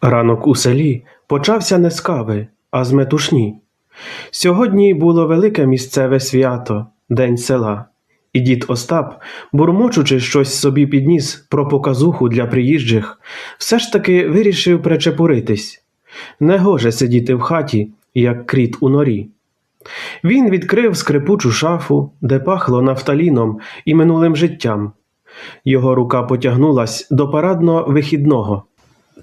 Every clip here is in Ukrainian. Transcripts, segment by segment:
Ранок у селі почався не з кави, а з метушні. Сьогодні було велике місцеве свято День села, і дід Остап, бурмочучи щось собі підніс про показуху для приїжджих, все ж таки вирішив причепуритись. Негоже сидіти в хаті, як кріт у норі. Він відкрив скрипучу шафу, де пахло нафталіном і минулим життям. Його рука потягнулась до парадно-вихідного.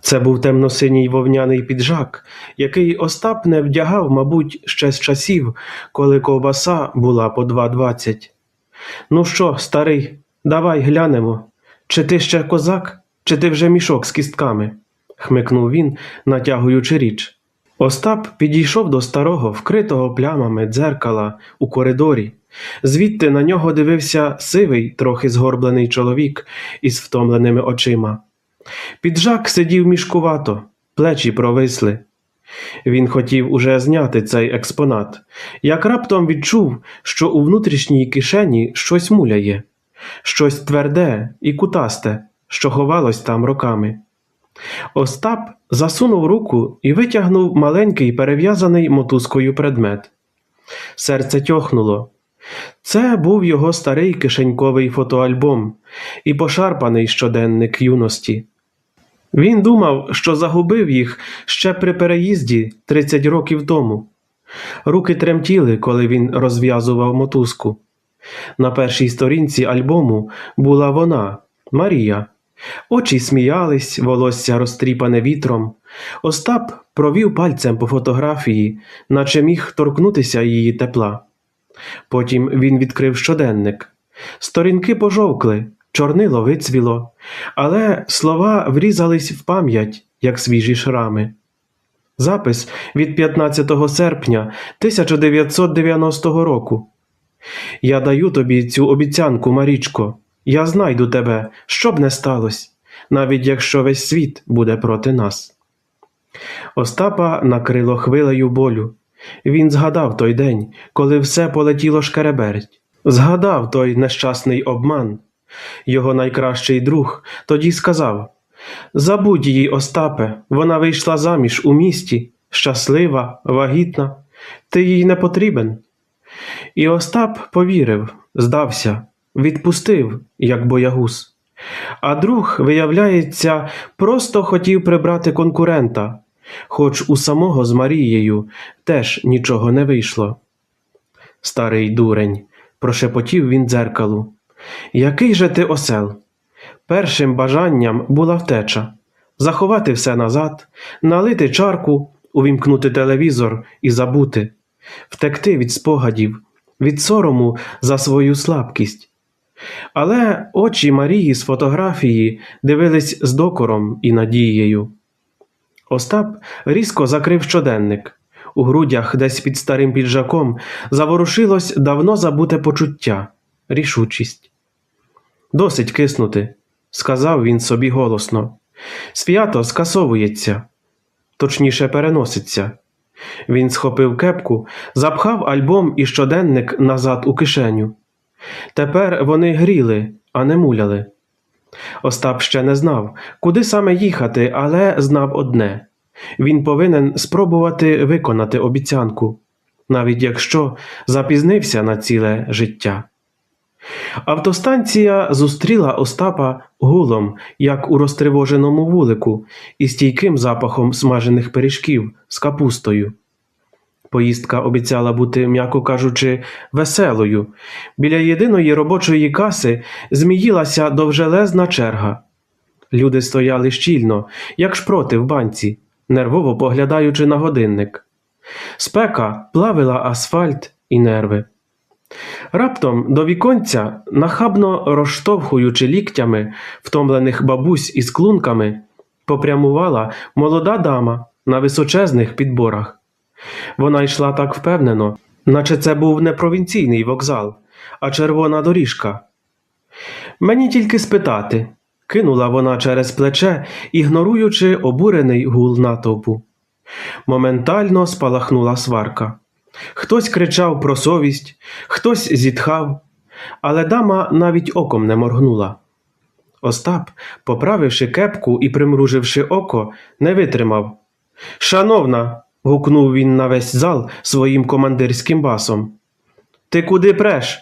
Це був темно-синій вовняний піджак, який Остап не вдягав, мабуть, ще з часів, коли ковбаса була по 2,20. Ну що, старий, давай глянемо. Чи ти ще козак, чи ти вже мішок з кістками? хмикнув він, натягуючи річ. Остап підійшов до старого, вкритого плямами дзеркала у коридорі. Звідти на нього дивився сивий, трохи згорблений чоловік із втомленими очима. Піджак сидів мішкувато, плечі провисли. Він хотів уже зняти цей експонат, як раптом відчув, що у внутрішній кишені щось муляє, щось тверде і кутасте, що ховалось там роками. Остап засунув руку і витягнув маленький перев'язаний мотузкою предмет. Серце тьохнуло. Це був його старий кишеньковий фотоальбом і пошарпаний щоденник юності. Він думав, що загубив їх ще при переїзді 30 років тому. Руки тремтіли, коли він розв'язував мотузку. На першій сторінці альбому була вона, Марія. Очі сміялись, волосся розтріпане вітром. Остап провів пальцем по фотографії, наче міг торкнутися її тепла. Потім він відкрив щоденник. Сторінки пожовкли, чорнило вицвіло, але слова врізались в пам'ять, як свіжі шрами. Запис від 15 серпня 1990 року. Я даю тобі цю обіцянку, Марічко. Я знайду тебе, що б не сталося, навіть якщо весь світ буде проти нас. Остапа накрило хвилею болю. Він згадав той день, коли все полетіло шкереберть. Згадав той нещасний обман. Його найкращий друг тоді сказав Забудь її, Остапе, вона вийшла заміж у місті, щаслива, вагітна, ти їй не потрібен. І Остап повірив, здався, відпустив, як боягуз. А друг, виявляється, просто хотів прибрати конкурента, хоч у самого з Марією теж нічого не вийшло. Старий дурень, прошепотів він дзеркалу. Який же ти осел? Першим бажанням була втеча заховати все назад, налити чарку, увімкнути телевізор і забути, втекти від спогадів, від сорому за свою слабкість. Але очі Марії з фотографії дивились з докором і надією. Остап різко закрив щоденник. У грудях, десь під старим піджаком, заворушилось давно забуте почуття, рішучість. Досить киснути, сказав він собі голосно. Свято скасовується, точніше переноситься. Він схопив кепку, запхав альбом і щоденник назад у кишеню. Тепер вони гріли, а не муляли. Остап ще не знав, куди саме їхати, але знав одне він повинен спробувати виконати обіцянку, навіть якщо запізнився на ціле життя. Автостанція зустріла Остапа гулом, як у розтривоженому вулику, і стійким запахом смажених пиріжків з капустою. Поїздка обіцяла бути, м'яко кажучи, веселою. Біля єдиної робочої каси зміїлася довжелезна черга. Люди стояли щільно, як шпроти в банці, нервово поглядаючи на годинник. Спека плавила асфальт і нерви. Раптом до віконця, нахабно розштовхуючи ліктями втомлених бабусь із клунками, попрямувала молода дама на височезних підборах. Вона йшла так впевнено, наче це був не провінційний вокзал, а червона доріжка. Мені тільки спитати, кинула вона через плече, ігноруючи обурений гул натовпу. Моментально спалахнула сварка. Хтось кричав про совість, хтось зітхав, але дама навіть оком не моргнула. Остап, поправивши кепку і примруживши око, не витримав. Шановна. гукнув він на весь зал своїм командирським басом. Ти куди преш?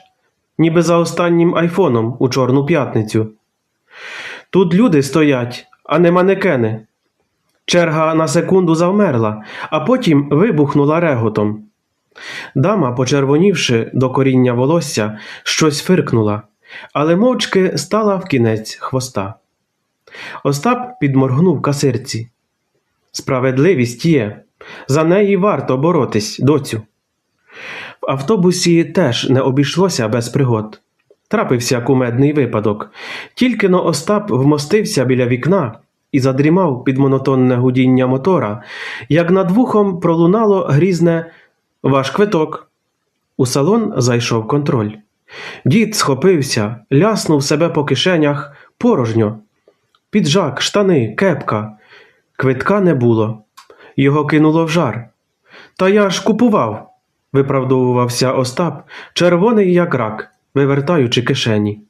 Ніби за останнім айфоном у Чорну п'ятницю. Тут люди стоять, а не манекени. Черга на секунду завмерла, а потім вибухнула реготом. Дама, почервонівши до коріння волосся, щось фиркнула, але мовчки стала в кінець хвоста. Остап підморгнув касирці. Справедливість є. За неї варто боротись, доцю. В автобусі теж не обійшлося без пригод. Трапився кумедний випадок. Тільки но Остап вмостився біля вікна і задрімав під монотонне гудіння мотора, як над вухом пролунало грізне Ваш квиток. У салон зайшов контроль. Дід схопився, ляснув себе по кишенях порожньо. Піджак, штани, кепка. Квитка не було. Його кинуло в жар. Та я ж купував, виправдовувався Остап, червоний як рак, вивертаючи кишені.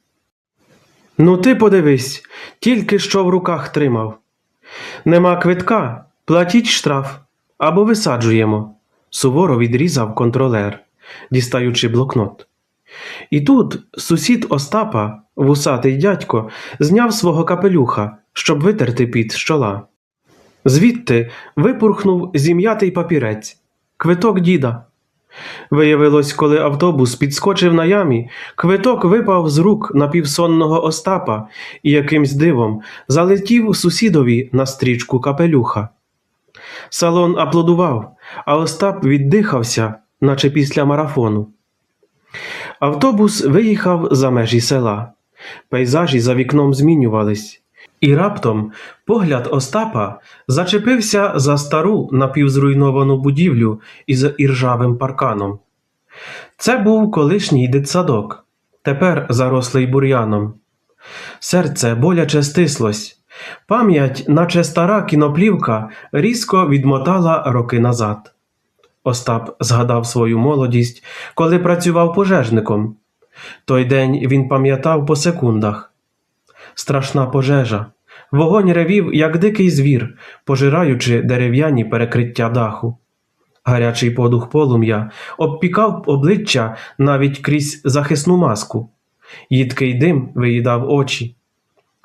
Ну, ти подивись, тільки що в руках тримав. Нема квитка, платіть штраф або висаджуємо, суворо відрізав контролер, дістаючи блокнот. І тут сусід Остапа, вусатий дядько, зняв свого капелюха, щоб витерти під з чола. Звідти випурхнув зім'ятий папірець, квиток діда. Виявилось, коли автобус підскочив на ямі, квиток випав з рук напівсонного Остапа і якимсь дивом залетів сусідові на стрічку капелюха. Салон аплодував, а Остап віддихався, наче після марафону. Автобус виїхав за межі села. Пейзажі за вікном змінювались. І раптом погляд Остапа зачепився за стару напівзруйновану будівлю із іржавим парканом. Це був колишній дитсадок, тепер зарослий бур'яном. Серце боляче стислось. Пам'ять, наче стара кіноплівка, різко відмотала роки назад. Остап згадав свою молодість, коли працював пожежником. Той день він пам'ятав по секундах. Страшна пожежа. Вогонь ревів, як дикий звір, пожираючи дерев'яні перекриття даху. Гарячий подух полум'я обпікав обличчя навіть крізь захисну маску. Їдкий дим виїдав очі.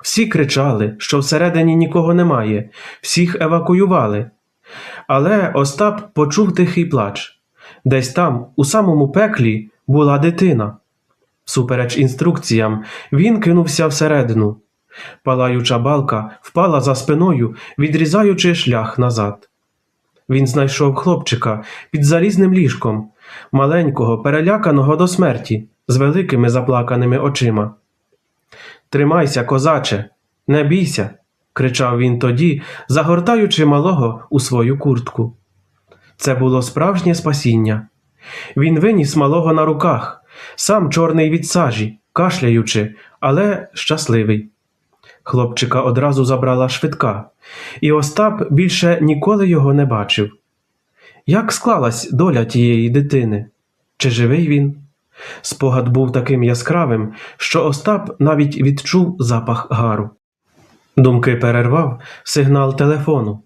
Всі кричали, що всередині нікого немає, всіх евакуювали. Але Остап почув тихий плач. Десь там, у самому пеклі, була дитина. Всупереч інструкціям, він кинувся всередину. Палаюча балка впала за спиною, відрізаючи шлях назад. Він знайшов хлопчика під залізним ліжком, маленького, переляканого до смерті, з великими заплаканими очима. Тримайся, козаче, не бійся, кричав він тоді, загортаючи малого у свою куртку. Це було справжнє спасіння. Він виніс малого на руках, сам чорний від сажі, кашляючи, але щасливий. Хлопчика одразу забрала швидка, і Остап більше ніколи його не бачив. Як склалась доля тієї дитини? Чи живий він? Спогад був таким яскравим, що Остап навіть відчув запах гару. Думки перервав сигнал телефону.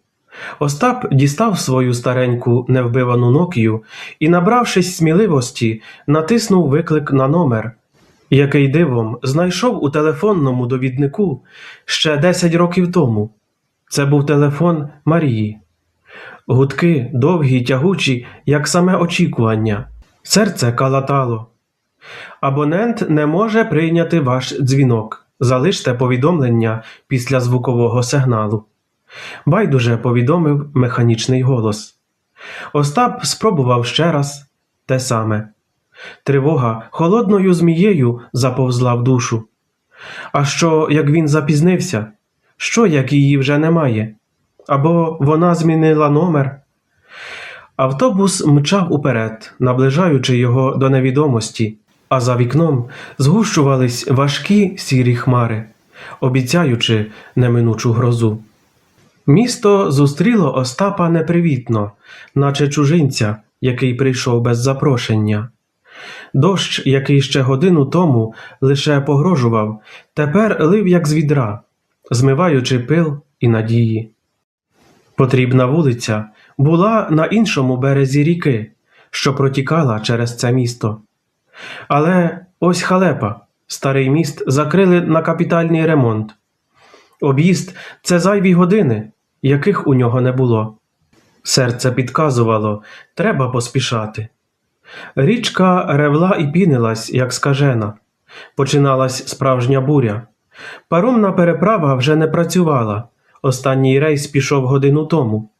Остап дістав свою стареньку невбивану Нокію і, набравшись сміливості, натиснув виклик на номер, який дивом знайшов у телефонному довіднику ще 10 років тому. Це був телефон Марії. Гудки довгі й тягучі, як саме очікування. Серце калатало. Абонент не може прийняти ваш дзвінок. Залиште повідомлення після звукового сигналу. Байдуже повідомив механічний голос. Остап спробував ще раз те саме. Тривога холодною змією заповзла в душу. А що, як він запізнився? Що, як її вже немає? Або вона змінила номер? Автобус мчав уперед, наближаючи його до невідомості, а за вікном згущувались важкі сірі хмари, обіцяючи неминучу грозу. Місто зустріло Остапа непривітно, наче чужинця, який прийшов без запрошення. Дощ, який ще годину тому лише погрожував, тепер лив як з відра, змиваючи пил і надії. Потрібна вулиця була на іншому березі ріки, що протікала через це місто. Але ось халепа, старий міст закрили на капітальний ремонт. Об'їзд це зайві години, яких у нього не було. Серце підказувало, треба поспішати. Річка ревла і пінилась, як скажена. Починалась справжня буря. Паромна переправа вже не працювала. Останній рейс пішов годину тому.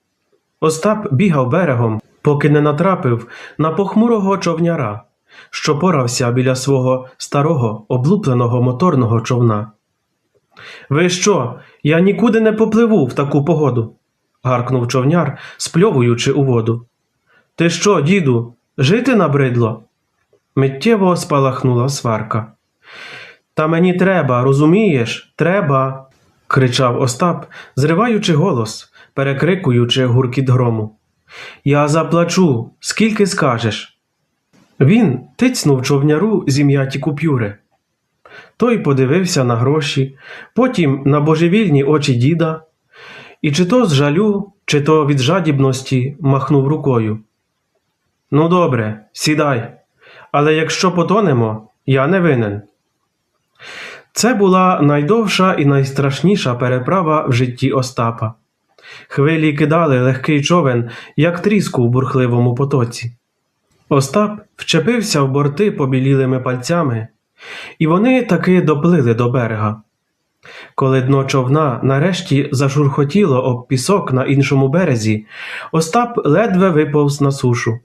Остап бігав берегом, поки не натрапив на похмурого човняра, що порався біля свого старого облупленого моторного човна. Ви що? Я нікуди не попливу в таку погоду. гаркнув човняр, спльовуючи у воду. Ти що, діду, жити набридло? Миттєво спалахнула сварка. Та мені треба, розумієш, треба. кричав Остап, зриваючи голос, перекрикуючи гуркіт грому. Я заплачу, скільки скажеш. Він тицнув човняру зім'яті купюри. Той подивився на гроші, потім на божевільні очі діда, і чи то з жалю, чи то від жадібності махнув рукою. Ну, добре, сідай, але якщо потонемо, я не винен. Це була найдовша і найстрашніша переправа в житті Остапа. Хвилі кидали легкий човен, як тріску в бурхливому потоці. Остап вчепився в борти побілілими пальцями, і вони таки доплили до берега. Коли дно човна нарешті зашурхотіло об пісок на іншому березі, Остап ледве виповз на сушу.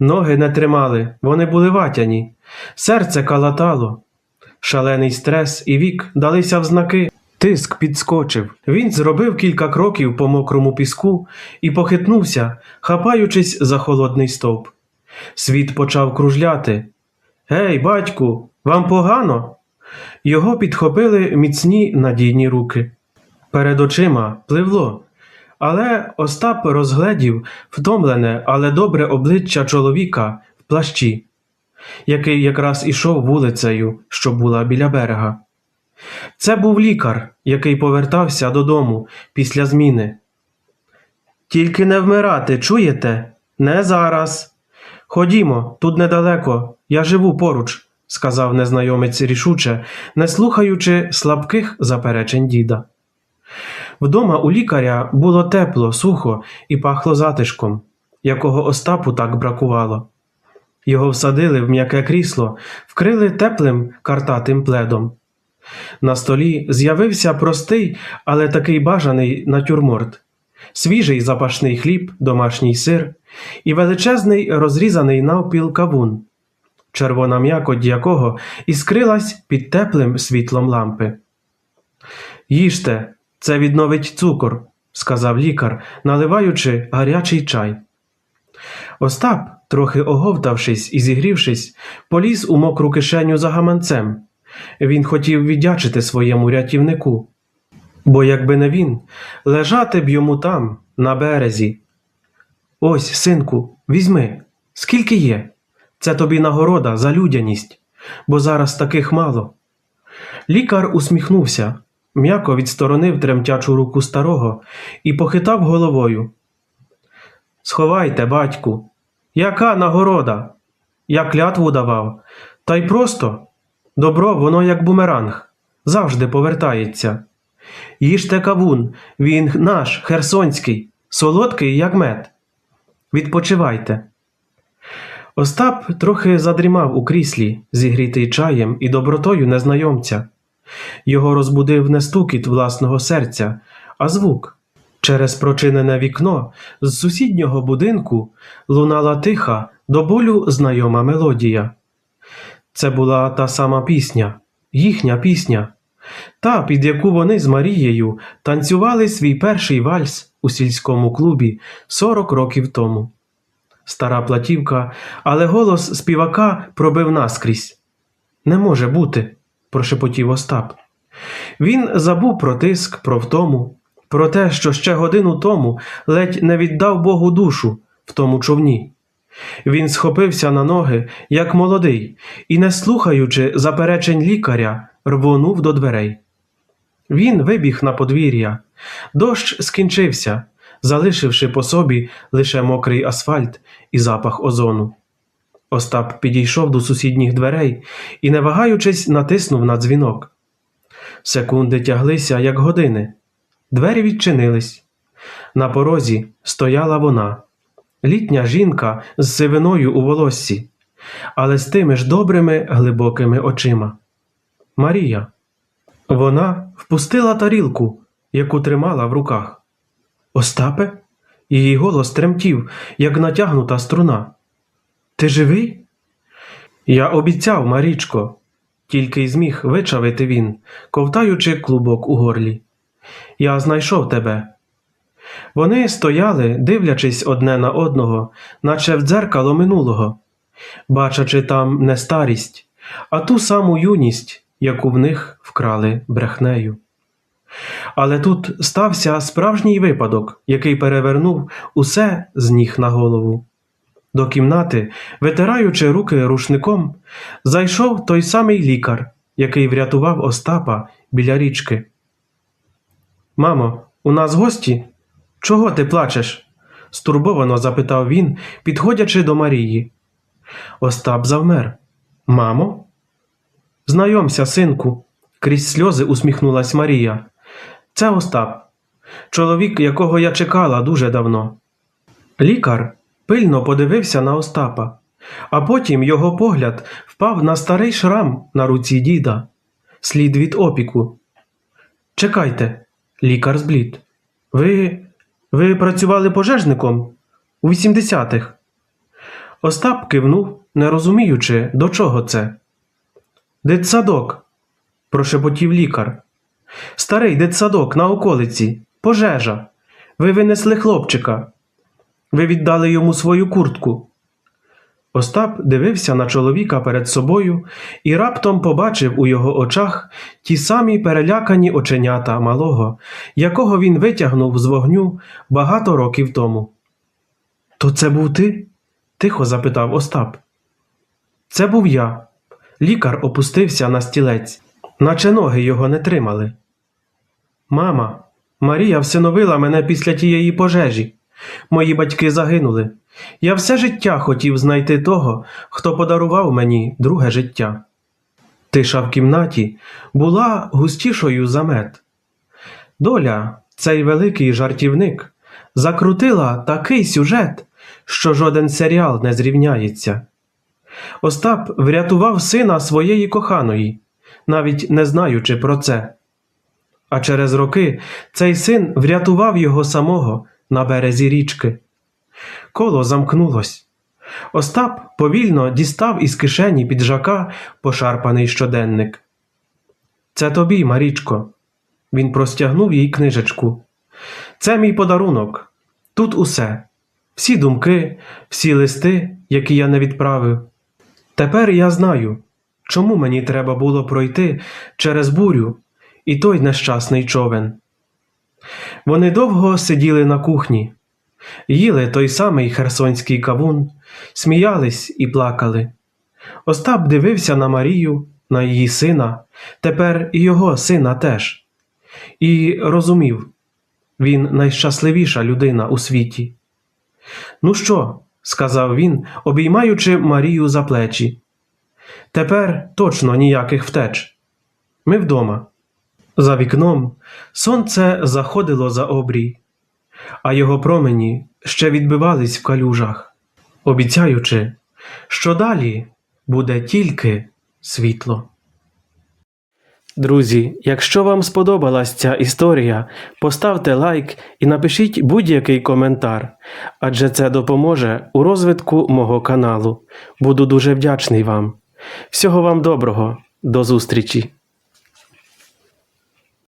Ноги не тримали, вони були ватяні, серце калатало. Шалений стрес і вік далися в знаки. Тиск підскочив. Він зробив кілька кроків по мокрому піску і похитнувся, хапаючись за холодний стовп. Світ почав кружляти. Гей, батьку, вам погано? Його підхопили міцні надійні руки. Перед очима пливло, але Остап розгледів втомлене, але добре обличчя чоловіка в плащі, який якраз ішов вулицею, що була біля берега. Це був лікар, який повертався додому після зміни. Тільки не вмирати, чуєте? Не зараз. Ходімо, тут недалеко, я живу поруч, сказав незнайомець рішуче, не слухаючи слабких заперечень діда. Вдома у лікаря було тепло, сухо і пахло затишком, якого Остапу так бракувало. Його всадили в м'яке крісло, вкрили теплим картатим пледом. На столі з'явився простий, але такий бажаний натюрморт, свіжий запашний хліб, домашній сир і величезний розрізаний навпіл кавун, червона м'якоть якого іскрилась під теплим світлом лампи. Їжте, це відновить цукор, сказав лікар, наливаючи гарячий чай. Остап, трохи оговтавшись і зігрівшись, поліз у мокру кишеню за гаманцем. Він хотів віддячити своєму рятівнику. Бо якби не він, лежати б йому там, на березі. Ось, синку, візьми, скільки є. Це тобі нагорода за людяність, бо зараз таких мало. Лікар усміхнувся, м'яко відсторонив тремтячу руку старого і похитав головою. Сховайте, батьку, яка нагорода? Я клятву давав, та й просто добро воно як бумеранг, завжди повертається. Їжте кавун, він наш, херсонський, солодкий, як мед. Відпочивайте. Остап трохи задрімав у кріслі, зігрітий чаєм і добротою незнайомця. Його розбудив не стукіт власного серця, а звук. Через прочинене вікно з сусіднього будинку лунала тиха, до болю знайома мелодія. Це була та сама пісня, їхня пісня, та, під яку вони з Марією танцювали свій перший вальс у сільському клубі 40 років тому. Стара платівка, але голос співака пробив наскрізь. Не може бути, прошепотів Остап. Він забув про тиск, про втому, про те, що ще годину тому ледь не віддав Богу душу в тому човні. Він схопився на ноги, як молодий, і, не слухаючи заперечень лікаря, рвонув до дверей. Він вибіг на подвір'я. Дощ скінчився, залишивши по собі лише мокрий асфальт і запах озону. Остап підійшов до сусідніх дверей і, не вагаючись, натиснув на дзвінок. Секунди тяглися, як години. Двері відчинились. На порозі стояла вона, літня жінка з сивиною у волоссі, але з тими ж добрими глибокими очима. Марія. Вона впустила тарілку, яку тримала в руках. Остапе? Її голос тремтів, як натягнута струна. Ти живий? Я обіцяв, Марічко, тільки й зміг вичавити він, ковтаючи клубок у горлі. Я знайшов тебе. Вони стояли, дивлячись одне на одного, наче в дзеркало минулого, бачачи там не старість, а ту саму юність, яку в них вкрали брехнею. Але тут стався справжній випадок, який перевернув усе з ніг на голову. До кімнати, витираючи руки рушником, зайшов той самий лікар, який врятував Остапа біля річки. Мамо, у нас гості? Чого ти плачеш? стурбовано запитав він, підходячи до Марії. Остап завмер. Мамо? Знайомся, синку, крізь сльози усміхнулась Марія. Це Остап, чоловік, якого я чекала дуже давно. Лікар пильно подивився на Остапа, а потім його погляд впав на старий шрам на руці діда, слід від опіку. Чекайте, лікар зблід. Ви. ви працювали пожежником у 80-х? Остап кивнув, не розуміючи, до чого це. Дитсадок, прошепотів лікар. Старий дитсадок на околиці, пожежа. Ви винесли хлопчика. Ви віддали йому свою куртку. Остап дивився на чоловіка перед собою і раптом побачив у його очах ті самі перелякані оченята малого, якого він витягнув з вогню багато років тому. То це був ти? тихо запитав Остап. Це був я. Лікар опустився на стілець, наче ноги його не тримали. Мама, Марія всиновила мене після тієї пожежі. Мої батьки загинули. Я все життя хотів знайти того, хто подарував мені друге життя. Тиша в кімнаті була густішою за мед. Доля, цей великий жартівник, закрутила такий сюжет, що жоден серіал не зрівняється. Остап врятував сина своєї коханої, навіть не знаючи про це. А через роки цей син врятував його самого на березі річки. Коло замкнулось. Остап повільно дістав із кишені піджака пошарпаний щоденник. Це тобі, Марічко. Він простягнув їй книжечку. Це мій подарунок. Тут усе, всі думки, всі листи, які я не відправив. Тепер я знаю, чому мені треба було пройти через бурю і той нещасний човен. Вони довго сиділи на кухні, їли той самий херсонський кавун, сміялись і плакали. Остап дивився на Марію, на її сина, тепер і його сина теж, і розумів він найщасливіша людина у світі. Ну що? Сказав він, обіймаючи Марію за плечі. Тепер точно ніяких втеч. Ми вдома. За вікном сонце заходило за обрій, а його промені ще відбивались в калюжах, обіцяючи, що далі буде тільки світло. Друзі, якщо вам сподобалась ця історія, поставте лайк і напишіть будь-який коментар, адже це допоможе у розвитку мого каналу. Буду дуже вдячний вам. Всього вам доброго, до зустрічі!